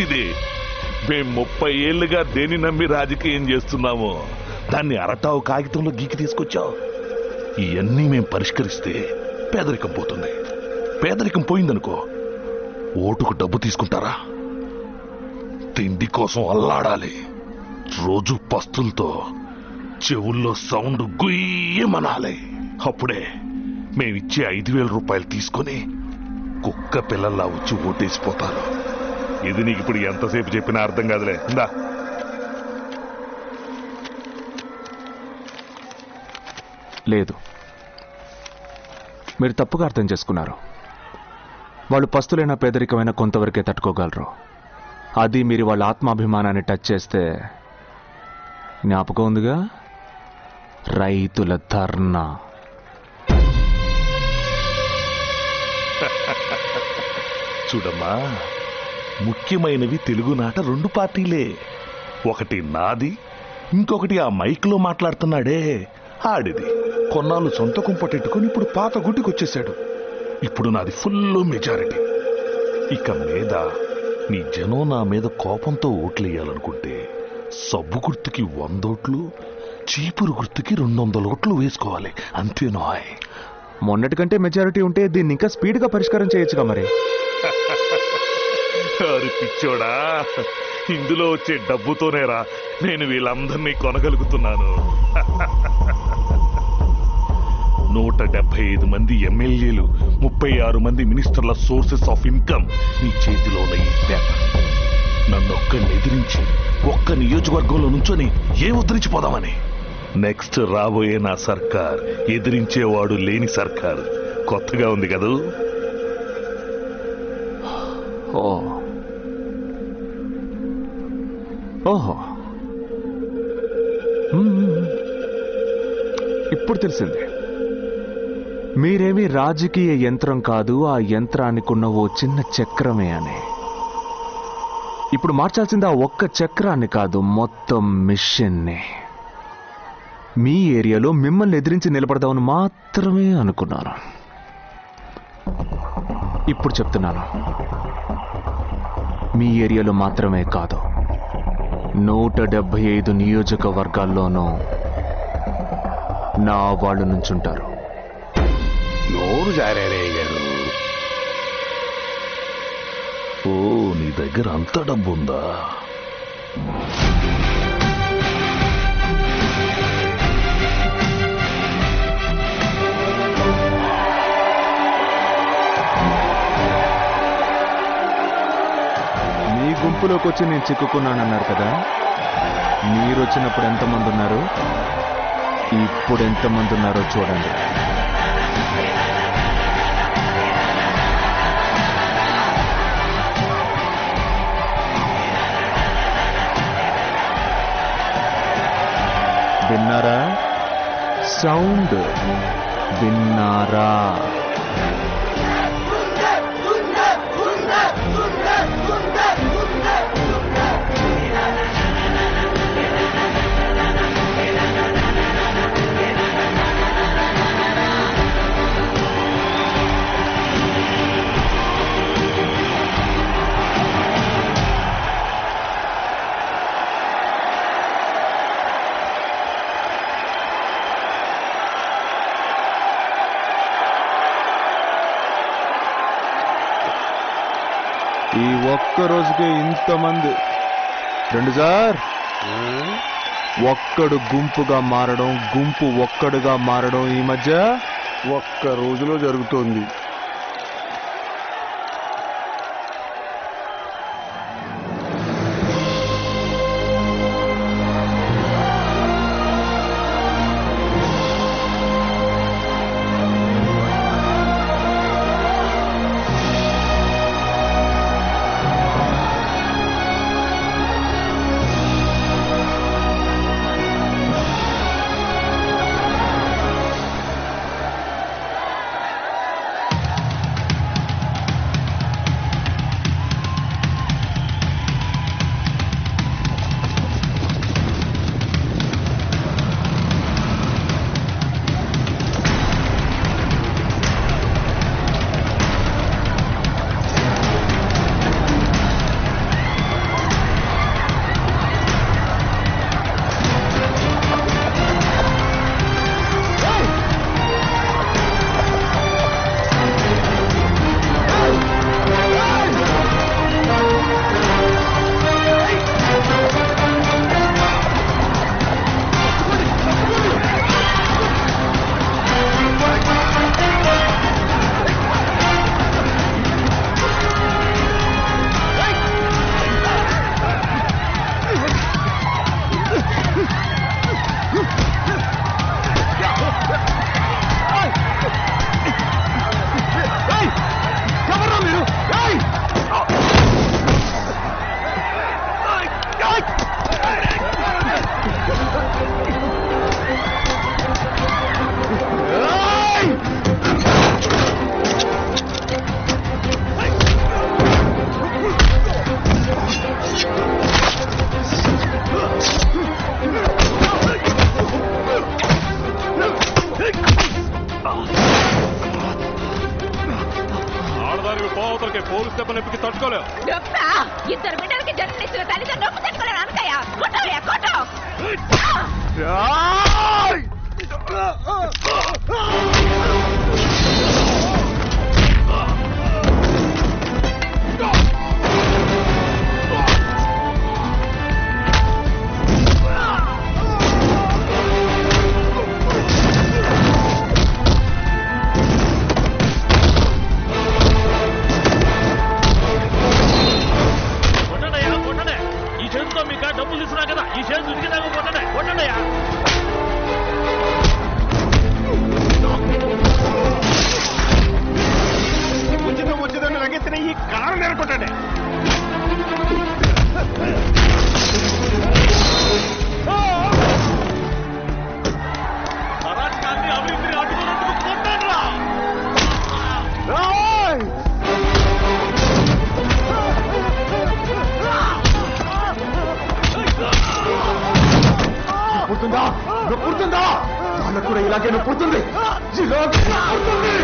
ఇదే మేం ముప్పై ఏళ్ళుగా దేని నమ్మి రాజకీయం చేస్తున్నామో దాన్ని అరటావు కాగితంలో గీకి తీసుకొచ్చావు ఇవన్నీ మేం పరిష్కరిస్తే పేదరికం పోతుంది. పేదరికం పోయిందనుకో ఓటుకు డబ్బు తీసుకుంటారా? తిండి కోసం అల్లాడాలి. రోజు పస్తులతో చెవుల్లో సౌండ్ గుయ్యమనాలి. అప్పుడే మేమిచ్చే ఐదు వేల రూపాయలు తీసుకొని కుక్క పిల్లల్లా వచ్చి ఓటేసిపోతారు. ఇది నీకు ఇప్పుడు ఎంతసేపు చెప్పినా అర్థం కాదులే. ఇందా. లేదు. మీరు తప్పుగా అర్థం చేసుకున్నారు. వాళ్ళు పస్తులైన పేదరికమైన కొంతవరకే తట్టుకోగలరు. అది మీరు వాళ్ళ ఆత్మాభిమానాన్ని టచ్ చేస్తే జ్ఞాపకం ఉందిగా? రైతుల ధర్నా. చూడమ్మా. ముఖ్యమైనవి తెలుగునాట రెండు పార్టీలే. ఒకటి నాది ఇంకొకటి ఆ మైక్లో మాట్లాడుతున్నాడే ఆడిది. కొన్నాళ్ళు సొంత కుంపటెట్టుకుని ఇప్పుడు పాత గుట్టికొచ్చేశాడు ఇప్పుడు నాది ఫుల్ మెజారిటీ. ఇక మీద నీ జనం నా మీద కోపంతో ఓట్లేయాలనుకుంటే సబ్బు గుర్తుకి వందోట్లు చీపురు గుర్తుకి రెండు వందల ఓట్లు వేసుకోవాలి. అంతేనాయ్. మొన్నటికంటే మెజారిటీ ఉంటే దీన్ని ఇంకా స్పీడ్గా పరిష్కారం చేయొచ్చుగా మరి. అరే పిచ్చోడా ఇందులో వచ్చే డబ్బుతోనేరా నేను వీళ్ళందరినీ కొనగలుగుతున్నాను. నూట డెబ్బై ఐదు మంది ఎమ్మెల్యేలు ముప్పై ఆరు మంది మినిస్టర్ల సోర్సెస్ ఆఫ్ ఇన్కమ్ నీ చేతిలో ఉన్న ఈ పేపర్. నన్ను ఒక్కడిని ఎదిరించి ఒక్క నియోజకవర్గంలో నుంచొని ఏం ఉద్ధరించిపోదామని? నెక్స్ట్ రాబోయే నా సర్కార్ ఎదిరించేవాడు లేని సర్కార్. కొత్తగా ఉంది కదూ? ఓ. ఓహో. ఇప్పుడు తెలిసింది. మీరేమీ రాజకీయ యంత్రం కాదు ఆ యంత్రానికున్న ఓ చిన్న చక్రమే అని. ఇప్పుడు మార్చాల్సింది ఆ ఒక్క చక్రాన్ని కాదు మొత్తం మిషన్ని. మీ ఏరియాలో మిమ్మల్ని ఎదిరించి నిలబడదామని మాత్రమే అనుకున్నాను. ఇప్పుడు చెప్తున్నాను. మీ ఏరియాలో మాత్రమే కాదు. నూట డెబ్బై ఐదు నియోజకవర్గాల్లోనూ నా వాళ్ళు నుంచుంటారు. నోరు జారే గారు. ఓ నీ దగ్గర అంత డబ్బు ఉందా గుంపులోకి వచ్చి నేను చిక్కుకున్నానన్నారు కదా? మీరు వచ్చినప్పుడు ఎంతమంది ఉన్నారు ఇప్పుడు ఎంతమంది ఉన్నారో చూడండి. విన్నారా? సౌండ్ విన్నారా? ఈ ఒక్క రోజుకే ఇంతమంది. రెండు సార్. ఒక్కడు గుంపుగా మారడం గుంపు ఒక్కడుగా మారడం ఈ మధ్య ఒక్క రోజులో జరుగుతోంది. ఓకే పోలీస్ దెబ్బ నొప్పికి తట్టుకోలేదు ఇద్దరు బిడ్డలకి జన్మనిచ్చిన తల్లిదండ్రులు నొప్పి తట్టుకోలేదు అనుకయ్యా. ఉచితం లగెత్తిన ఈ కారు అభివృద్ధిని అడ్డుకున్నందుకు కొట్టండిరా! పుడుతుందా పుడుతుందా వాళ్ళకు కూడా ఇలాగే పుడుతుంది ఇలాగే పుడుతుంది